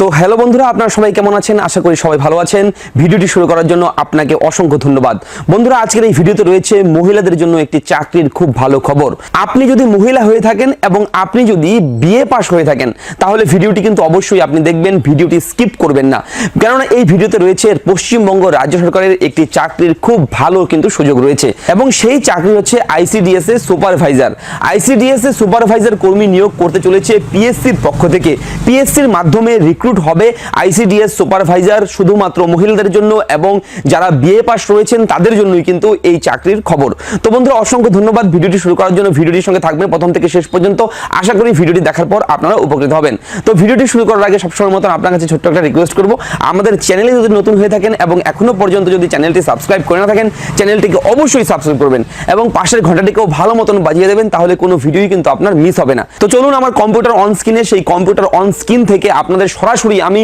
তো হ্যালো বন্ধুরা, আপনারা সবাই কেমন আছেন? আশা করি সবাই ভালো আছেন। ভিডিওটি শুরু করার জন্য আপনাকে অসংখ্য ধন্যবাদ। বন্ধুরা, আজকের এই ভিডিওতে রয়েছে মহিলাদের জন্য একটি চাকরির খুব ভালো খবর। আপনি যদি মহিলা হয়ে থাকেন এবং আপনি যদি বিএ পাস হয়ে থাকেন, তাহলে ভিডিওটি কিন্তু অবশ্যই আপনি দেখবেন, ভিডিওটি স্কিপ করবেন না। কেননা এই ভিডিওতে রয়েছে পশ্চিমবঙ্গ রাজ্য সরকারের একটি চাকরির খুব ভালো কিন্তু সুযোগ রয়েছে। এবং সেই চাকরি হচ্ছে আইসিডিএস এর সুপারভাইজার। আইসিডিএস এর সুপারভাইজার কর্মী নিয়োগ করতে চলেছে পিএসসির পক্ষ থেকে। পিএসসির মাধ্যমে রিক্রুট হবে আইসিডিএস সুপারভাইজার শুধুমাত্র মহিলাদের জন্য এবং যারা বিএ পাস রয়েছেন, তাদের জন্যই কিন্তু এই চাকরির খবর। তো বন্ধুরা, অসংখ্য ধন্যবাদ ভিডিওটি শুরু করার জন্য। ভিডিওটির সঙ্গে থাকবে প্রথম থেকে শেষ পর্যন্ত। আশা করি ভিডিওটি দেখার পর আপনারা উপকৃত হবেন। তো ভিডিওটি শুরু করার আগে সবসময় মতন আপনার কাছে ছোট্ট একটা রিকোয়েস্ট করব। আমাদের চ্যানেলে যদি নতুন হয়ে থাকেন এবং এখনও পর্যন্ত যদি চ্যানেলটি সাবস্ক্রাইব করে না থাকেন, চ্যানেলটিকে অবশ্যই সাবস্ক্রাইব করবেন এবং পাশের ঘন্টাটিকেও ভালো মতন বাজিয়ে দেবেন, তাহলে কোনো ভিডিওই কিন্তু আপনার মিস হবে না। তো চলুন আমার কম্পিউটার অন স্ক্রিনে সেই কম্পিউটার অন স্ক্রিন থেকে আপনাদের সরাসরি আমি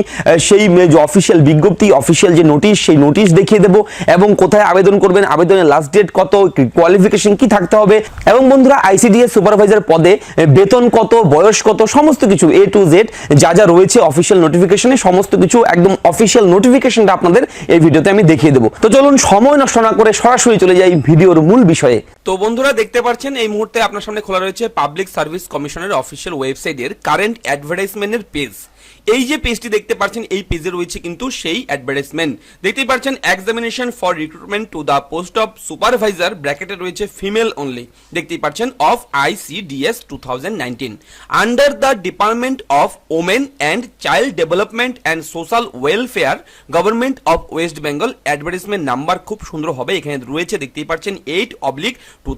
সেই যে অফিসিয়াল বিজ্ঞপ্তি অফিসিয়াল যে নোটিশ সেই নোটিশ দেখিয়ে দেবো এবং কোথায় আবেদন করবেন, আবেদনের লাস্ট ডেট কত কোয়ালিফিকেশন কি থাকতে হবে এবং বন্ধুরা আইসিডিএস সুপারভাইজার পদে বেতন কত, বয়স কত, সমস্ত কিছু এ টু জেড যা যা রয়েছে অফিসিয়াল নোটিফিকেশনে সমস্ত কিছু একদম অফিসিয়াল নোটিফিকেশনটা আপনাদের এই ভিডিওতে আমি দেখিয়ে দেবো। তো চলুন, সময় নষ্ট না করে সরাসরি চলে যাই ভিডিওর মূল বিষয়ে। তো বন্ধুরা, দেখতে পাচ্ছেন, এই মুহূর্তে আপনার সামনে খোলা রয়েছে পাবলিক সার্ভিস কমিশনের অফিসিয়াল ওয়েবসাইটের কারেন্ট অ্যাডভার্টাইজমেন্টের পেজ এই যে পেজটি দেখতে পাচ্ছেন, এই পেজে রয়েছে কিন্তু সেই অ্যাডভার্টাইজমেন্ট দেখতেই পাচ্ছেন examination for recruitment to the post of supervisor ব্র্যাকেটে রয়েছে ফিমেল অনলি দেখতেই পাচ্ছেন of ICDS two thousand nineteen under the department of women and child development and social welfare government of West Bengal advertisement number খুব সুন্দর হবে, এখানে রয়েছে, দেখতেই পাচ্ছেন এইট অবলিক টু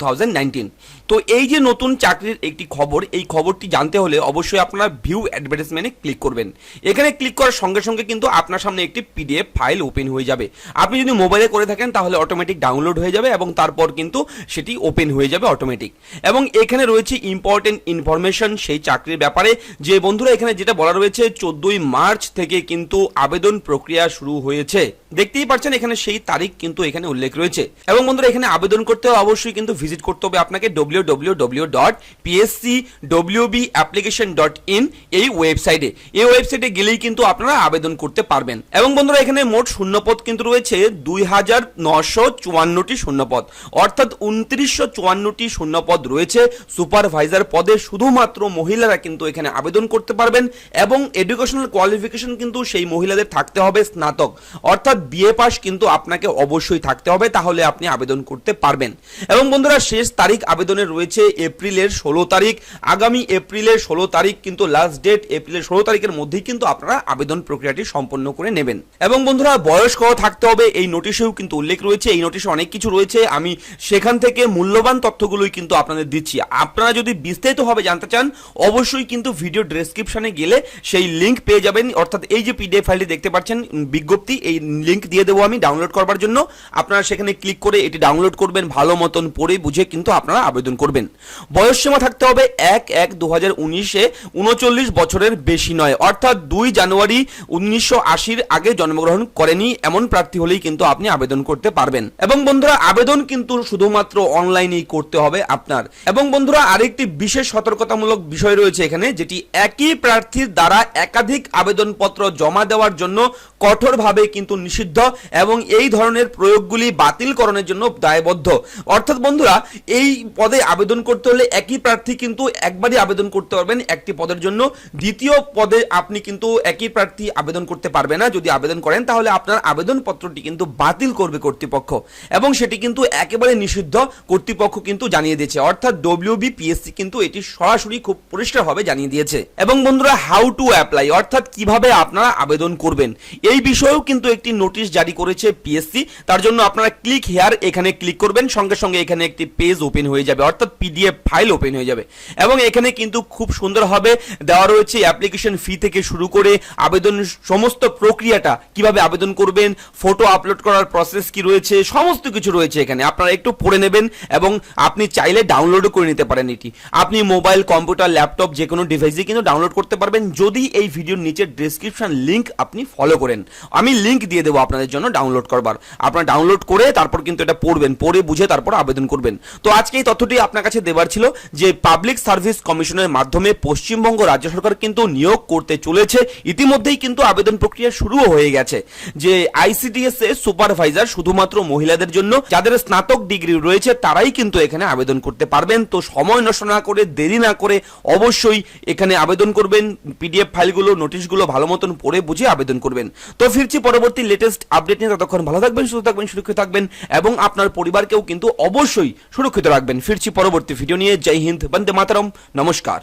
তো এই যে নতুন চাকরির একটি খবর, এই খবরটি জানতে হলে অবশ্যই আপনারা ভিউ অ্যাডভার্টাইজমেন্টে ক্লিক করবেন। এখানে ক্লিক করার সঙ্গে সঙ্গে কিন্তু আপনার সামনে একটি পিডিএফ ফাইল ওপেন হয়ে যাবে। আপনি যদি মোবাইলে করে থাকেন, তাহলে অটোমেটিক ডাউনলোড হয়ে যাবে এবং তারপর কিন্তু সেটি ওপেন হয়ে যাবে অটোমেটিক এবং এখানে রয়েছে ইম্পর্টেন্ট ইনফরমেশন সেই চাকরির ব্যাপারে। যে বন্ধুরা এখানে যেটা বলা রয়েছে, চোদ্দই মার্চ থেকে কিন্তু আবেদন প্রক্রিয়া শুরু হয়েছে। দেখতেই পাচ্ছেন এখানে সেই তারিখ কিন্তু এখানে উল্লেখ রয়েছে। এবং বন্ধুরা, এখানে আবেদন করতে অবশ্যই কিন্তু ভিজিট করতে হবে আপনাকে W W W dot PSC WB application dot in এই ওয়েবসাইটে। এই ওয়েবসাইটে গেলেই কিন্তু আপনারা আবেদন করতে পারবেন। এবং বন্ধুরা, এখানে মোট শূন্যপদ কিন্তু রয়েছে, দুই হাজার নশো চুয়ান্নটি শূন্যপদ। অর্থাৎ উনত্রিশশো চুয়ান্নটি শূন্যপদ রয়েছে সুপারভাইজার পদে। শুধুমাত্র মহিলারা কিন্তু এখানে আবেদন করতে পারবেন এবং এডুকেশনাল কোয়ালিফিকেশন কিন্তু সেই মহিলাদের থাকতে হবে স্নাতক। অর্থাৎ বিএ পাস কিন্তু আপনাকে অবশ্যই থাকতে হবে, তাহলে আপনি আবেদন করতে পারবেন। এবং বন্ধুরা, শেষ তারিখ আবেদনের রয়েছে এপ্রিলের ষোলো তারিখ। আগামী এপ্রিলের ষোলো তারিখ কিন্তু লাস্ট ডেট এপ্রিলের ষোলো তারিখের মধ্যেই কিন্তু আপনারা আবেদন প্রক্রিয়াটি সম্পন্ন করে নেবেন। এবং বন্ধুরা, বয়স কত থাকতে হবে এই নোটিশেও কিন্তু উল্লেখ রয়েছে, এই নোটিশে অনেক কিছু রয়েছে, আমি সেখান থেকে মূল্যবান তথ্যগুলোই কিন্তু আপনাদের দিচ্ছি। আপনারা যদি বিস্তারিতভাবে জানতে চান, অবশ্যই কিন্তু ভিডিও ডেসক্রিপশনে গেলে সেই লিংক পেয়ে যাবেন, অর্থাৎ এই যে পিডিএফ ফাইলটি দেখতে পাচ্ছেন বিজ্ঞপ্তি, এই লিংক দিয়ে দেবো আমি ডাউনলোড করবার জন্য। আপনারা সেখানে ক্লিক করে এটি ডাউনলোড করবেন, ভালো মতন পড়ে বুঝে কিন্তু আপনারা আবেদন করবেন। বয়স সীমা থাকতে হবে এক এক দু হাজার উনিশে, উনচল্লিশ বছরের বেশি নয়। অর্থাৎ দুই জানুয়ারি উনিশশো আশির আগে জন্মগ্রহণ করেনি, এমন প্রার্থী হলেই কিন্তু আপনি আবেদন করতে পারবেন। এবং বন্ধুরা, আবেদন কিন্তু শুধুমাত্র অনলাইনেই করতে হবে আপনার। এবং বন্ধুরা, আরেকটি বিশেষ সতর্কতামূলক বিষয় রয়েছে এখানে, যেটি একই প্রার্থীর দ্বারা একাধিক আবেদনপত্র জমা দেওয়ার জন্য কঠোরভাবে কিন্তু নিষিদ্ধ এবং এই ধরনের প্রয়োগগুলি বাতিলকরণের জন্য দায়বদ্ধ। অর্থাৎ বন্ধুরা, এই পদে আবেদন করতে হলে একই প্রার্থী কিন্তু একবারই আবেদন করতে পারবেন একটি পদের জন্য। দ্বিতীয় পদে আপনি কিন্তু একই প্রার্থী আবেদন করতে পারবে না। যদি আবেদন করেন, তাহলে আপনার আবেদনপত্রটি কিন্তু বাতিল করবে কর্তৃপক্ষ এবং সেটি কিন্তু একেবারে নিষিদ্ধ কর্তৃপক্ষ কিন্তু জানিয়ে দিয়েছে। অর্থাৎ ডব্লিউবি পিএসসি কিন্তু এটি সরাসরি খুব পরিষ্কারভাবে জানিয়ে দিয়েছে। এবং বন্ধুরা হাউ টু অ্যাপ্লাই অর্থাৎ কীভাবে আপনারা আবেদন করবেন, এই বিষয়েও কিন্তু একটি নোটিশ জারি করেছে পিএসসি তার জন্য আপনারা ক্লিক হেয়ার এখানে ক্লিক করবেন। সঙ্গে সঙ্গে এখানে একটি পেজ ওপেন হয়ে যাবে, অর্থাৎ পিডিএফ ফাইল ওপেন হয়ে যাবে। এবং এখানে কিন্তু খুব সুন্দরভাবে দেওয়া রয়েছে অ্যাপ্লিকেশন ফি থেকে শুরু করে আবেদন, সমস্ত প্রক্রিয়াটা, কীভাবে আবেদন করবেন ফটো আপলোড করার প্রসেস কি রয়েছে, সমস্ত কিছু রয়েছে এখানে। আপনারা একটু পড়ে নেবেন এবং আপনি চাইলে ডাউনলোডও করে নিতে পারেন এটি। আপনি মোবাইল কম্পিউটার ল্যাপটপ যে কোনো ডিভাইসে কিন্তু ডাউনলোড করতে পারবেন। যদি এই ভিডিওর নিচে ডেসক্রিপশন লিংক আপনি ফলো করেন। আমি লিঙ্ক দিয়ে দেবো আপনাদের জন্য ডাউনলোড করবার। আপনারা ডাউনলোড করে তারপর কিন্তু এটা পড়বেন, পড়ে বুঝে তারপর আবেদন করবেন। তো আজকে এই তথ্যটি আপনার কাছে দেবার ছিল যে পাবলিক সার্ভিস কমিশনের মাধ্যমে পশ্চিমবঙ্গ রাজ্য সরকার কিন্তু নিয়োগ করতে চলেছে। ইতিমধ্যেই কিন্তু আবেদন প্রক্রিয়া শুরুও হয়ে গেছে। যে আইসিডিএস এ সুপারভাইজার শুধুমাত্র মহিলাদের জন্য, যাদের স্নাতক ডিগ্রি রয়েছে, তারাই কিন্তু এখানে আবেদন করতে পারবেন। তো সময় নষ্ট না করে, দেরি না করে অবশ্যই এখানে আবেদন করবেন। পিডিএফ ফাইলগুলো নোটিশগুলো ভালো মতন পড়ে বুঝে আবেদন করবেন। তো ফিরছি পরবর্তী লেটেস্ট আপডেট নিয়ে ততক্ষণ ভালো থাকবেন, সুস্থ থাকবেন, সুরক্ষিত থাকবেন এবং আপনার পরিবারকেও কিন্তু অবশ্যই সুরক্ষিত রাখবেন। ফিরছি পরবর্তী ভিডিও নিয়ে। জয় হিন্দ, বন্দে মাতারম। নমস্কার।